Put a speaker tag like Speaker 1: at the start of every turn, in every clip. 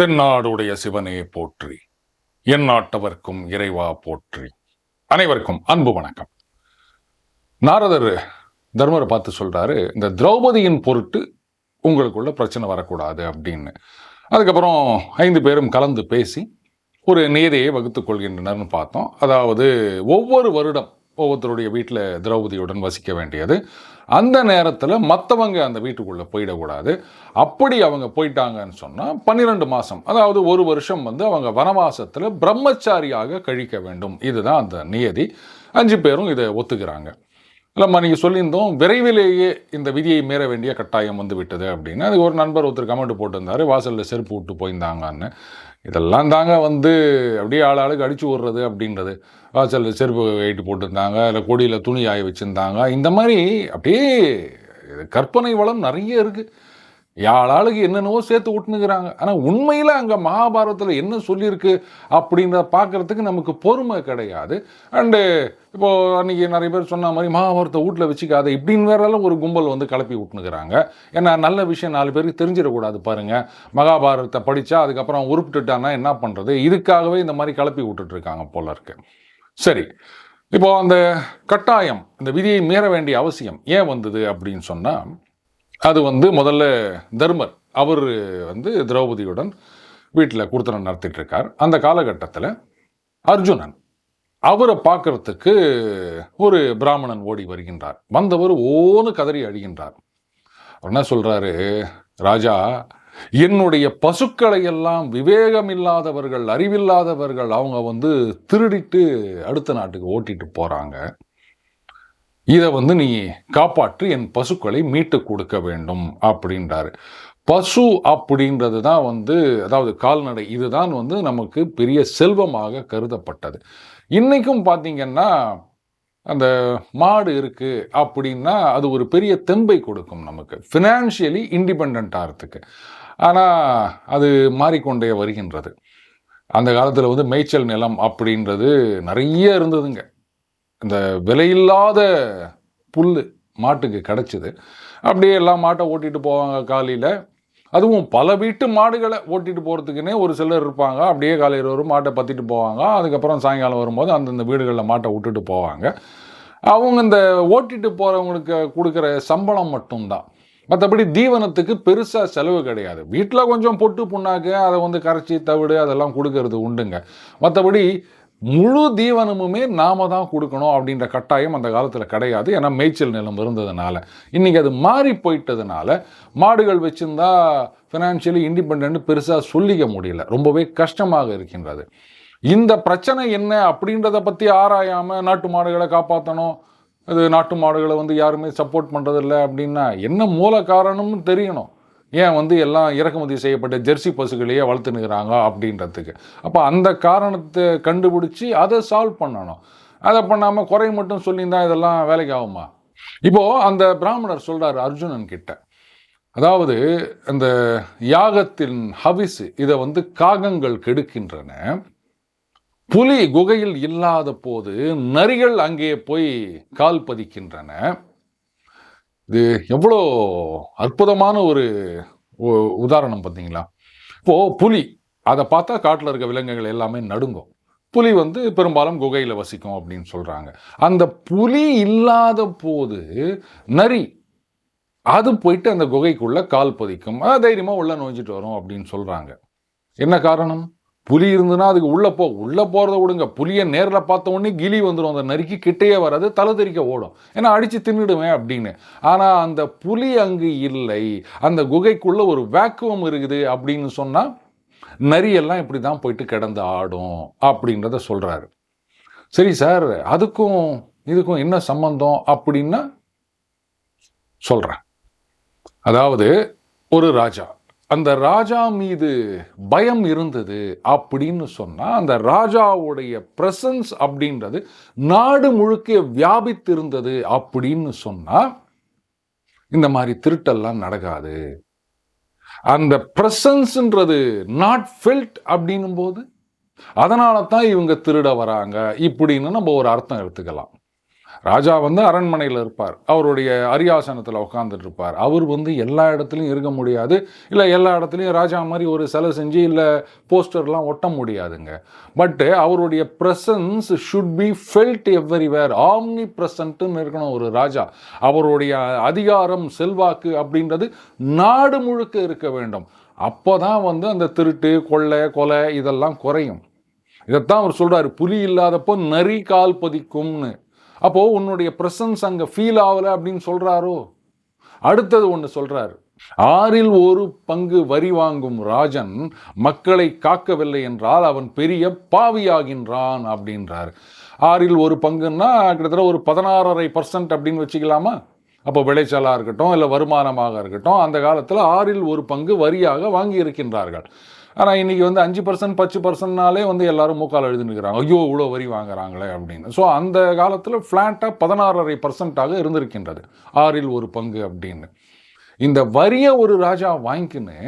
Speaker 1: தென்னாடுடைய சிவனே போற்றி. என் நாட்டவர்க்கும் இறைவா போற்றி. அனைவருக்கும் அன்பு வணக்கம். நாரதர் தர்மரை பார்த்து சொல்றாரு இந்த திரௌபதியின் பொருட்டு உங்களுக்குள்ள பிரச்சனை வரக்கூடாது அப்படின்னு. அதுக்கப்புறம் ஐந்து பேரும் கலந்து பேசி ஒரு நியதியை வகுத்துக் கொள்கின்றனர்னு பார்த்தோம். அதாவது ஒவ்வொரு வருடம் ஒவ்வொருத்தருடைய வீட்டில் திரௌபதியுடன் வசிக்க வேண்டியது. அந்த நேரத்தில் மற்றவங்க அந்த வீட்டுக்குள்ளே போயிடக்கூடாது. அப்படி அவங்க போயிட்டாங்கன்னு சொன்னால் பன்னிரெண்டு மாதம் அதாவது ஒரு வருஷம் வந்து அவங்க வனவாசத்தில் பிரம்மச்சாரியாக கழிக்க வேண்டும். இதுதான் அந்த நியதி. அஞ்சு பேரும் இதை ஒத்துக்கிறாங்க. இல்லைம்மா நீங்கள் சொல்லியிருந்தோம் விரைவிலேயே இந்த விதியை மீற வேண்டிய கட்டாயம் வந்து விட்டது அப்படின்னு. அதுக்கு ஒரு நண்பர் ஒருத்தர் கமெண்ட் போட்டிருந்தாரு வாசலில் செருப்பு விட்டு போயிருந்தாங்கன்னு. இதெல்லாம் தாங்க வந்து அப்படியே ஆள் ஆளுக்கு அடிச்சு விடுறது அப்படின்றது. சில செருப்பு வெயிட்டு போட்டிருந்தாங்க இல்லை கொடியில் துணி ஆய வச்சுருந்தாங்க. இந்த மாதிரி அப்படியே கற்பனை வளம் நிறைய இருக்குது யாழாளுக்கு என்னென்னவோ சேர்த்து விட்டுனுக்குறாங்க ஆனால் உண்மையில் அங்கே மகாபாரதத்தில் என்ன சொல்லியிருக்கு அப்படின்றத பார்க்குறதுக்கு நமக்கு பொறுமை கிடையாது. அண்டு இப்போது அன்றைக்கி நிறைய பேர் சொன்ன மாதிரி மகாபாரத்தை வீட்டில் வச்சுக்காத இப்படின்னு வேறெல்லாம் ஒரு கும்பல் வந்து கிளப்பி விட்டுனுக்குறாங்க ஏன்னா நல்ல விஷயம் நாலு பேருக்கு தெரிஞ்சிடக்கூடாது பாருங்கள் மகாபாரதத்தை படித்தா அதுக்கப்புறம் உருப்பிட்டுட்டான்னா என்ன பண்ணுறது இதுக்காகவே இந்த மாதிரி கிளப்பி விட்டுட்ருக்காங்க போல இருக்கு. சரி. இப்போ அந்த கட்டாயம் இந்த விதியை மீற வேண்டிய அவசியம் ஏன் வந்தது அப்படின்னு சொன்னால் அது வந்து முதல்ல தர்மர் அவர் வந்து திரௌபதியுடன் வீட்டில் குடுத்தனம் நடத்திட்டு இருக்கார் அந்த காலகட்டத்தில் அர்ஜுனன் அவரை பார்க்கறதுக்கு ஒரு பிராமணன் ஓடி வருகின்றார். வந்தவர் ஓன்னு கதறி அழிகின்றார் அவர் என்ன சொல்கிறாரு ராஜா என்னுடைய பசுக்களை எல்லாம் விவேகம் இல்லாதவர்கள் அறிவில்லாதவர்கள் அவங்க வந்து திருடிட்டு அடுத்த நாட்டுக்கு ஓட்டிட்டு போகிறாங்க இதை வந்து நீ காப்பாற்றி என் பசுக்களை மீட்டு கொடுக்க வேண்டும் அப்படின்றாரு. பசு அப்படின்றது தான் வந்து அதாவது கால்நடை இதுதான் வந்து நமக்கு பெரிய செல்வமாக கருதப்பட்டது. இன்றைக்கும் பார்த்திங்கன்னா அந்த மாடு இருக்குது அப்படின்னா அது ஒரு பெரிய தெம்பை கொடுக்கும் நமக்கு. ஃபினான்ஷியலி இண்டிபெண்ட் ஆகிறதுக்கு ஆனால் அது மாறிக்கொண்டே வருகின்றது. அந்த காலத்தில் வந்து மேய்ச்சல் நிலம் அப்படின்றது நிறைய இருந்ததுங்க. இந்த விலையில்லாத புல் மாட்டுக்கு கிடச்சிது. அப்படியே எல்லா மாட்டை ஓட்டிட்டு போவாங்க காலையில். அதுவும் பல வீட்டு மாடுகளை ஓட்டிகிட்டு போகிறதுக்குன்னே ஒரு சிலர் இருப்பாங்க. அப்படியே காலையில் வரும் மாட்டை பற்றிட்டு போவாங்க. அதுக்கப்புறம் சாயங்காலம் வரும்போது அந்தந்த வீடுகளில் மாட்டை விட்டுட்டு போவாங்க. அவங்க இந்த ஓட்டிட்டு போகிறவங்களுக்கு கொடுக்குற சம்பளம் மட்டும்தான். மற்றபடி தீவனத்துக்கு பெருசாக செலவு கிடையாது. வீட்டில் கொஞ்சம் பொட்டு புண்ணாக்கு அதை வந்து கரைச்சி தவிடு அதெல்லாம் கொடுக்கறது உண்டுங்க. மற்றபடி முழு தீவனமுமே நாம தான் கொடுக்கணும் அப்படின்ற கட்டாயம் அந்த காலத்தில் கிடையாது. ஏன்னா மேய்ச்சல் நிலம் இருந்ததுனால. இன்றைக்கி அது மாறி போயிட்டதுனால மாடுகள் வச்சிருந்தா ஃபினான்ஷியலி இண்டிபெண்ட் பெருசாக சொல்லிக்க முடியல. ரொம்பவே கஷ்டமாக இருக்கின்றது. இந்த பிரச்சனை என்ன அப்படின்றத பற்றி ஆராயாமல் நாட்டு மாடுகளை காப்பாற்றணும் இது நாட்டு மாடுகளை வந்து யாருமே சப்போர்ட் பண்ணுறதில்ல அப்படின்னா என்ன மூல காரணம்னு தெரியணும். ஏன் வந்து எல்லாம் இறக்குமதி செய்யப்பட்ட ஜெர்சி பசுகளையே வளர்த்துனுக்கிறாங்க அப்படின்றதுக்கு? அப்போ அந்த காரணத்தை கண்டுபிடிச்சி அதை சால்வ் பண்ணணும். அதை பண்ணாமல் குறை மட்டும் சொல்லியிருந்தா இதெல்லாம் வேலைக்கு ஆகுமா? இப்போது அந்த பிராமணர் சொல்கிறார் அர்ஜுனன் கிட்ட. அதாவது அந்த யாகத்தின் ஹவிசு இதை வந்து காகங்கள் கெடுக்கின்றன. புலி குகையில் இல்லாத போது நரிகள் அங்கே போய் கால் பதிக்கின்றன. இது எவ்வளோ அற்புதமான ஒரு உ- உதாரணம் பார்த்தீங்களா? இப்போது புலி அதை பார்த்தா காட்டில் இருக்க விலங்குகள் எல்லாமே நடுங்கும். புலி வந்து பெரும்பாலும் குகையில் வசிக்கும் அப்படின்னு சொல்கிறாங்க அந்த புலி இல்லாத போது நரி அது போயிட்டு அந்த குகைக்குள்ளே கால் பதிக்கும். அது உள்ளே நோஞ்சிட்டு வரும் அப்படின்னு சொல்கிறாங்க என்ன காரணம்? புலி இருந்துன்னா அதுக்கு உள்ளே போ உள்ளே போகிறத விடுங்க. புலியை நேரில் பார்த்த உடனே கிளி வந்துடும் அந்த நரிக்கு கிட்டேயே வராது தலை தெறிக்க ஓடும். ஏன்னா அடித்து தின்னுடுவேன் அப்படின்னு. ஆனால் அந்த புலி அங்கு இல்லை. அந்த குகைக்குள்ளே ஒரு வேக்குவம் இருக்குது அப்படின்னு சொன்னால் நரியெல்லாம் இப்படி தான் போயிட்டு கிடந்து ஆடும் அப்படின்றத சொல்கிறாரு சரி சார் அதுக்கும் இதுக்கும் என்ன சம்பந்தம் அப்படின்னா சொல்கிறேன் அதாவது ஒரு ராஜா. அந்த ராஜா மீது பயம் இருந்தது அப்படின்னு சொன்னால் அந்த ராஜாவுடைய பிரசன்ஸ் அப்படின்றது நாடு முழுக்க வியாபித்திருந்தது அப்படின்னு சொன்னால் இந்த மாதிரி திருட்டெல்லாம் நடக்காது. அந்த பிரசன்ஸ்ன்றது நாட் ஃபெல்ட் அப்படின்னும் போது அதனால தான் இவங்க திருட வராங்க இப்படின்னு நம்ம ஒரு அர்த்தம் எடுத்துக்கலாம். ராஜா வந்து அரண்மனையில் இருப்பார். அவருடைய அரியாசனத்தில் உட்காந்துட்டு இருப்பார் அவர் வந்து எல்லா இடத்துலையும் இருக்க முடியாது. இல்லை எல்லா இடத்துலையும் ராஜா மாதிரி ஒரு சிலை செஞ்சு இல்லை போஸ்டர்லாம் ஒட்ட முடியாதுங்க. பட்டு அவருடைய presence should be felt everywhere omni ப்ரெசன்ட்டுன்னு இருக்கணும் ஒரு ராஜா. அவருடைய அதிகாரம் செல்வாக்கு அப்படின்றது நாடு முழுக்க இருக்க வேண்டும். அப்போ தான் வந்து அந்த திருட்டு கொள்ளை கொலை இதெல்லாம் குறையும். இதைத்தான் அவர் சொல்கிறார் புலி இல்லாதப்போ நரி கால் பதிக்கும்னு. அப்போது உன்னுடைய பிரசன்ஸ் அங்கே ஃபீல் ஆகலை அப்படின்னு சொல்கிறாரோ அடுத்தது ஒன்று சொல்கிறாரு ஆறில் ஒரு பங்கு வரி வாங்கும் ராஜன் மக்களை காக்கவில்லை என்றால் அவன் பெரிய பாவியாகின்றான் அப்படின்றார். ஆறில் ஒரு பங்குன்னா கிட்டத்தட்ட ஒரு பதினாறரை பர்சன்ட் அப்படின்னு வச்சுக்கலாமா? அப்போ விளைச்சலாக இருக்கட்டும் இல்லை வருமானமாக இருக்கட்டும் அந்த காலத்தில் ஆறில் ஒரு பங்கு வரியாக வாங்கி இருக்கின்றார்கள் ஆனால் இன்றைக்கி வந்து அஞ்சு பர்சன்ட் பத்து பர்சன்ட்னாலே வந்து எல்லாரும் மூக்கால் எழுதி ஐயோ இவ்வளோ வரி வாங்குறாங்களே அப்படின்னு. ஸோ அந்த காலத்தில் ஃப்ளாட்டாக பதினாறரை பர்சன்ட்டாக இருந்திருக்கின்றது. ஆறில் ஒரு பங்கு அப்படின்னு. இந்த வரியை ஒரு ராஜா வாங்கிக்கின்னு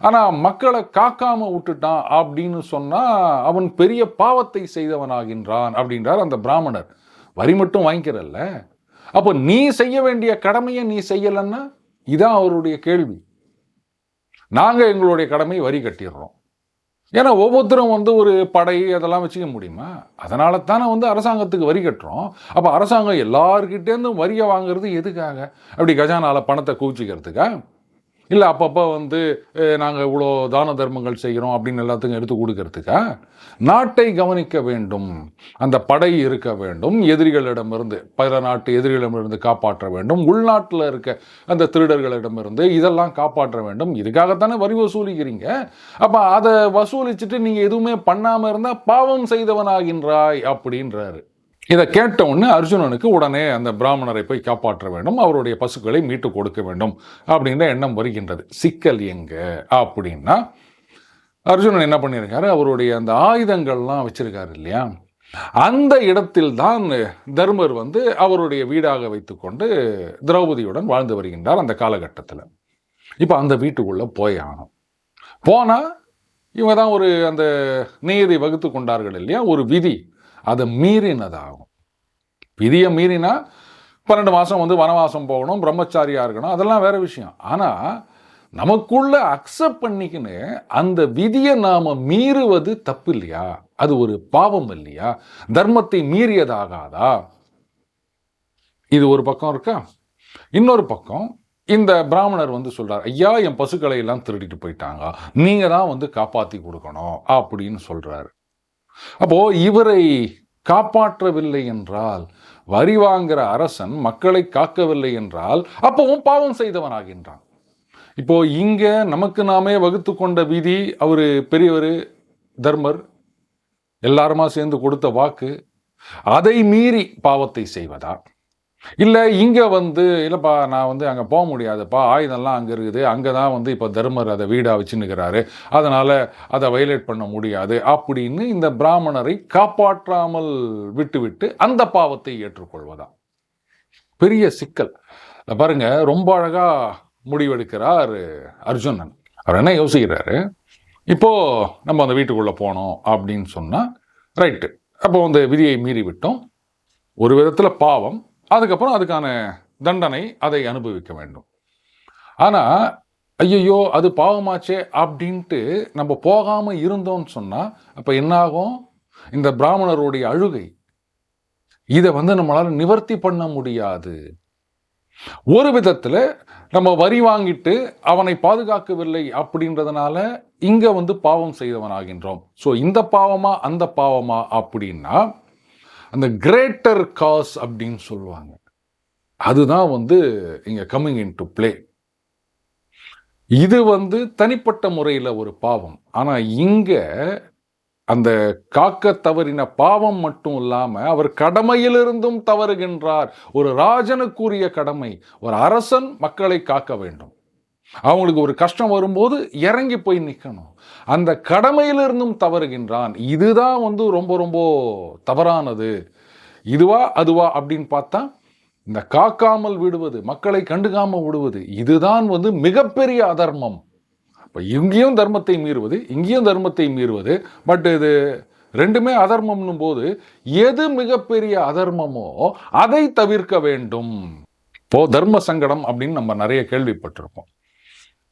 Speaker 1: ஆனால் மக்களை காக்காமல் விட்டுட்டான் அப்படின்னு சொன்னால் அவன் பெரிய பாவத்தை செய்தவனாகின்றான் அப்படின்றார் அந்த பிராமணர். வரி மட்டும் வாங்கிக்கிறல்ல. அப்போ நீ செய்ய வேண்டிய கடமையை நீ செய்யலைன்னா இதான் அவருடைய கேள்வி. நாங்கள் எங்களுடைய கடமை வரி கட்டிடுறோம். ஏன்னா ஒவ்வொருத்தரும் வந்து ஒரு படை அதெல்லாம் வச்சுக்க முடியுமா? அதனால தானே வந்து அரசாங்கத்துக்கு வரி கட்டுறோம். அப்போ அரசாங்கம் எல்லாருக்கிட்டேருந்தும் வரியை வாங்குறது எதுக்காக? அப்படி கஜானால பணத்தை குவிச்சிக்கிறதுக்கா? இல்லை அப்பப்போ வந்து நாங்கள் இவ்வளோ தான தர்மங்கள் செய்கிறோம் அப்படின்னு எல்லாத்துக்கும் எடுத்து கொடுக்கறதுக்கா? நாட்டை கவனிக்க வேண்டும். அந்த படை இருக்க வேண்டும். எதிரிகளிடமிருந்து பிற நாட்டு எதிரிகளிடமிருந்து காப்பாற்ற வேண்டும். உள்நாட்டில் இருக்க அந்த திருடர்களிடமிருந்து இதெல்லாம் காப்பாற்ற வேண்டும். இதுக்காகத்தானே வரி வசூலிக்கிறீங்க? அப்போ அதை வசூலிச்சுட்டு நீங்கள் எதுவுமே பண்ணாமல் இருந்தால் பாவம் செய்தவனாகின்றாய் அப்படின்றாரு. இதை கேட்டவுடனே அர்ஜுனனுக்கு உடனே அந்த பிராமணரை போய் காப்பாற்ற வேண்டும் அவருடைய பசுக்களை மீட்டு கொடுக்க வேண்டும் அப்படின்ற எண்ணம் வருகின்றது. சிக்கல் எங்க அப்படின்னா அர்ஜுனன் என்ன பண்ணியிருக்காரு? அவருடைய அந்த ஆயுதங்கள்லாம் வச்சிருக்காரு இல்லையா? அந்த இடத்தில் தான் தர்மர் வந்து அவருடைய வீடாக வைத்துக்கொண்டு திரௌபதியுடன் வாழ்ந்து வருகின்றார் அந்த காலகட்டத்தில். இப்போ அந்த வீட்டுக்குள்ளே போய் ஆகணும் போனால் இவங்க தான் ஒரு அந்த நீதி வகுத்து கொண்டார்கள் இல்லையா? ஒரு விதி. அதை மீறினதாகும். விதியை மீறினா பன்னெண்டு மாதம் வந்து வனவாசம் போகணும் பிரம்மச்சாரியாக இருக்கணும் அதெல்லாம் வேற விஷயம். ஆனால் நமக்குள்ள அக்செப்ட் பண்ணிக்கின்னு அந்த விதியை நாம் மீறுவது தப்பு இல்லையா அது ஒரு பாவம் இல்லையா? தர்மத்தை மீறியதாகாதா? இது ஒரு பக்கம் இருக்கா? இன்னொரு பக்கம் இந்த பிராமணர் வந்து சொல்கிறார் ஐயா என் பசுக்களை எல்லாம் திருடிட்டு போயிட்டாங்க. நீங்கள் தான் வந்து காப்பாற்றி கொடுக்கணும் அப்படின்னு சொல்கிறாரு அப்போ இவரை காப்பாற்றவில்லை என்றால் வரி வாங்குகிற அரசன் மக்களை காக்கவில்லை என்றால் அப்பவும் பாவம் செய்தவனாகின்றான். இப்போ இங்க நமக்கு நாமே வகுத்து கொண்ட விதி அவர் பெரியவர் தர்மர் எல்லாருமா சேர்ந்து கொடுத்த வாக்கு அதை மீறி பாவத்தை செய்வதா? இல்லை இங்கே வந்து இல்லைப்பா நான் வந்து அங்கே போக முடியாதுப்பா ஆயுதம்லாம் அங்கே இருக்குது அங்கே தான் வந்து இப்போ தர்மர் அதை வீடாக வச்சுன்னுக்கிறாரு. அதனால் அதை வயலேட் பண்ண முடியாது அப்படின்னு இந்த பிராமணரை காப்பாற்றாமல் விட்டுவிட்டு அந்த பாவத்தை ஏற்றுக்கொள்வதா பெரிய சிக்கல். பாருங்க ரொம்ப அழகாக முடிவெடுக்கிறார் அர்ஜுனன். அவர் என்ன யோசிக்கிறாரு? இப்போ நம்ம அந்த வீட்டுக்குள்ளே போனோம் அப்படின்னு சொன்னால் ரைட்டு. அப்போ அந்த விதியை மீறி விட்டோம் ஒரு விதத்தில் பாவம் அதுக்கப்புறம் அதுக்கான தண்டனை அதை அனுபவிக்க வேண்டும். ஆனால் ஐயையோ அது பாவமாச்சே அப்படின்ட்டு நம்ம போகாமல் இருந்தோம்னு சொன்னால் அப்போ என்னாகும்? இந்த பிராமணருடைய அழுகை. இதை வந்து நம்மளால் நிவர்த்தி பண்ண முடியாது. ஒரு விதத்தில் நம்ம வரி வாங்கிட்டு அவனை பாதுகாக்கவில்லை அப்படின்றதுனால இங்கே வந்து பாவம் செய்தவனாகின்றோம். ஸோ இந்த பாவமா அந்த பாவமா அப்படின்னா அந்த கிரேட்டர் காஸ் அப்படின்னு சொல்லுவாங்க. அதுதான் வந்து இங்கே கம்மிங் இன் டு பிளே இது வந்து தனிப்பட்ட முறையில் ஒரு பாவம். ஆனால் இங்கே அந்த காக்க தவறின பாவம் மட்டும் இல்லாமல் அவர் கடமையிலிருந்தும் தவறுகின்றார். ஒரு ராஜனுக்குரிய கடமை ஒரு அரசன் மக்களை காக்க வேண்டும். அவங்களுக்கு ஒரு கஷ்டம் வரும்போது இறங்கி போய் நிற்கணும் அந்த கடமையிலிருந்தும் தவறுகின்றான். இதுதான் வந்து ரொம்ப ரொம்ப தவறானது. இதுவா அதுவா அப்படின்னு பார்த்தா இந்த காக்காமல் விடுவது மக்களை கண்டுக்காமல் விடுவது இதுதான் வந்து மிகப்பெரிய அதர்மம். இப்போ இங்கேயும் தர்மத்தை மீறுவது இங்கேயும் தர்மத்தை மீறுவது பட் இது ரெண்டுமே அதர்மம்னும் போது எது மிகப்பெரிய அதர்மமோ அதை தவிர்க்க வேண்டும். இப்போ தர்ம சங்கடம் அப்படின்னு நம்ம நிறைய கேள்விப்பட்டிருப்போம்.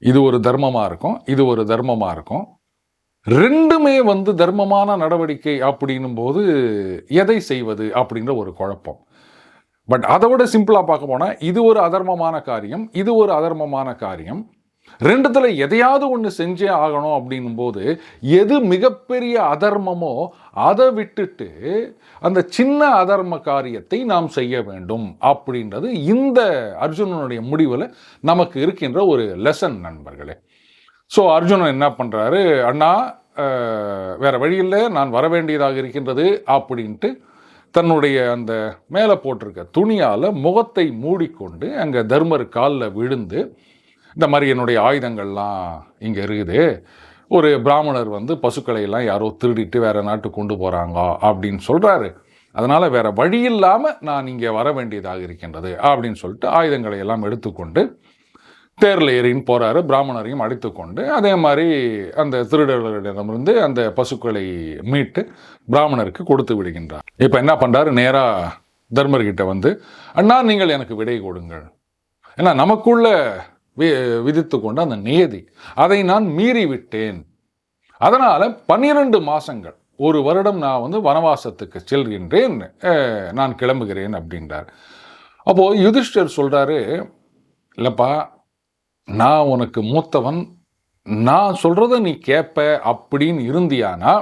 Speaker 1: இது ஒரு தர்மமாக இருக்கும் இது ஒரு தர்மமாக இருக்கும். ரெண்டுமே வந்து தர்மமான நடவடிக்கை அப்படின்னும் போது எதை செய்வது அப்படின்ற ஒரு குழப்பம். பட் அதை விட சிம்பிளாக பார்க்க போனால் இது ஒரு அதர்மமான காரியம் இது ஒரு அதர்மமான காரியம். ரெண்டுத்தில் எதையாவது ஒன்று செஞ்சே ஆகணும் அப்படின்னும் போது எது மிகப்பெரிய அதர்மமோ அதை விட்டுட்டு அந்த சின்ன அதர்ம காரியத்தை நாம் செய்ய வேண்டும் அப்படின்றது இந்த அர்ஜுனனுடைய முடிவில் நமக்கு இருக்கின்ற ஒரு லெசன் நண்பர்களே. ஸோ அர்ஜுனன் என்ன பண்ணுறாரு அண்ணா வேறு வேற வழியில் நான் வர வேண்டியதாக இருக்கின்றது அப்படின்ட்டு தன்னுடைய அந்த மேலே போட்டிருக்க துணியால் முகத்தை மூடிக்கொண்டு அங்கே தர்மர் காலில் விழுந்து இந்த மாதிரி என்னுடைய ஆயுதங்கள்லாம் இங்கே இருக்குது. ஒரு பிராமணர் வந்து பசுக்களை எல்லாம் யாரோ திருடிட்டு வேறு நாட்டு கொண்டு போகிறாங்க அப்படின்னு சொல்கிறாரு அதனால் வேறு வழி இல்லாமல் நான் இங்கே வர வேண்டியதாக இருக்கின்றது அப்படின்னு சொல்லிட்டு ஆயுதங்களை எல்லாம் எடுத்துக்கொண்டு தேரில் ஏறின்னு போகிறாரு பிராமணரையும் அடித்துக்கொண்டு அதே மாதிரி அந்த திருடர்களிடமிருந்து அந்த பசுக்களை மீட்டு பிராமணருக்கு கொடுத்து விடுகின்றார். இப்போ என்ன பண்ணுறாரு நேராக தர்மர்கிட்ட வந்து அண்ணா நீங்கள் எனக்கு விடை கொடுங்கள். ஏன்னா நமக்குள்ள வி விதித்து கொண்ட அந்த நியதி. அதை நான் மீறி விட்டேன் அதனால பன்னிரண்டு மாதங்கள் ஒரு வருடம் நான் வந்து வனவாசத்துக்கு செல்கின்றேன். நான் கிளம்புகிறேன் அப்படின்றார். அப்போது யுதிஷ்டர் சொல்கிறாரு இல்லப்பா நான் உனக்கு மூத்தவன். நான் சொல்கிறத நீ கேட்ப அப்படின்னு இருந்தியானா?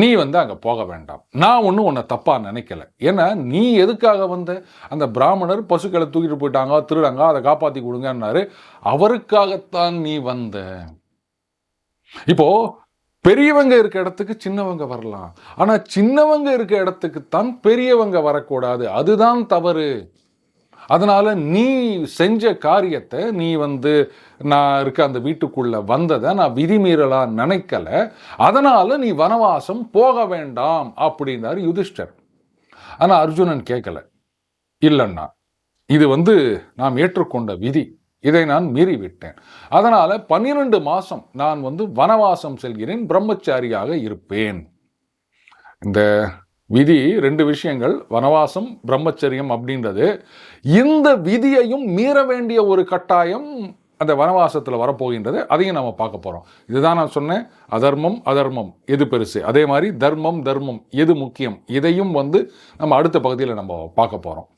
Speaker 1: நீ வந்து அங்கே போக வேண்டாம். நான் ஒன்றும் உன்னை தப்பாக நினைக்கல. ஏன்னா நீ எதுக்காக வந்த அந்த பிராமணர் பசுக்களை தூக்கிட்டு போயிட்டாங்க திருடாங்க அதை காப்பாற்றி கொடுங்கன்னாரு. அவருக்காகத்தான் நீ வந்த. இப்போ பெரியவங்க இருக்க இடத்துக்கு சின்னவங்க வரலாம். ஆனால் சின்னவங்க இருக்க இடத்துக்கு தான் பெரியவங்க வரக்கூடாது. அதுதான் தவறு. அதனால் நீ செஞ்ச காரியத்தை நீ வந்து நான் இருக்க அந்த வீட்டுக்குள்ளே வந்ததை நான் விதிமீறலாக நினைக்கலை. அதனால் நீ வனவாசம் போக வேண்டாம் அப்படின்னாரு யுதிஷ்டர். ஆனால் அர்ஜுனன் கேட்கல இல்லைன்னா இது வந்து நாம் ஏற்றுக்கொண்ட விதி. இதை நான் மீறி விட்டேன் பன்னிரெண்டு பன்னிரண்டு நான் வந்து வனவாசம் செல்கிறேன் பிரம்மச்சாரியாக இருப்பேன். இந்த விதி ரெண்டு விஷயங்கள் வனவாசம் பிரம்மச்சரியம் அப்படின்றது. இந்த விதியையும் மீற வேண்டிய ஒரு கட்டாயம் அந்த வனவாசத்தில் வரப்போகின்றது. அதையும் நம்ம பார்க்க போகிறோம் இதுதான் நான் சொன்னேன் அதர்மம் அதர்மம் எது பெருசு? அதே மாதிரி தர்மம் தர்மம் எது முக்கியம்? இதையும் வந்து நம்ம அடுத்த பகுதியில் நம்ம பார்க்க போகிறோம்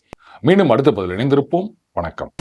Speaker 1: மீண்டும் அடுத்த பகுதியில் இணைந்திருப்போம். வணக்கம்.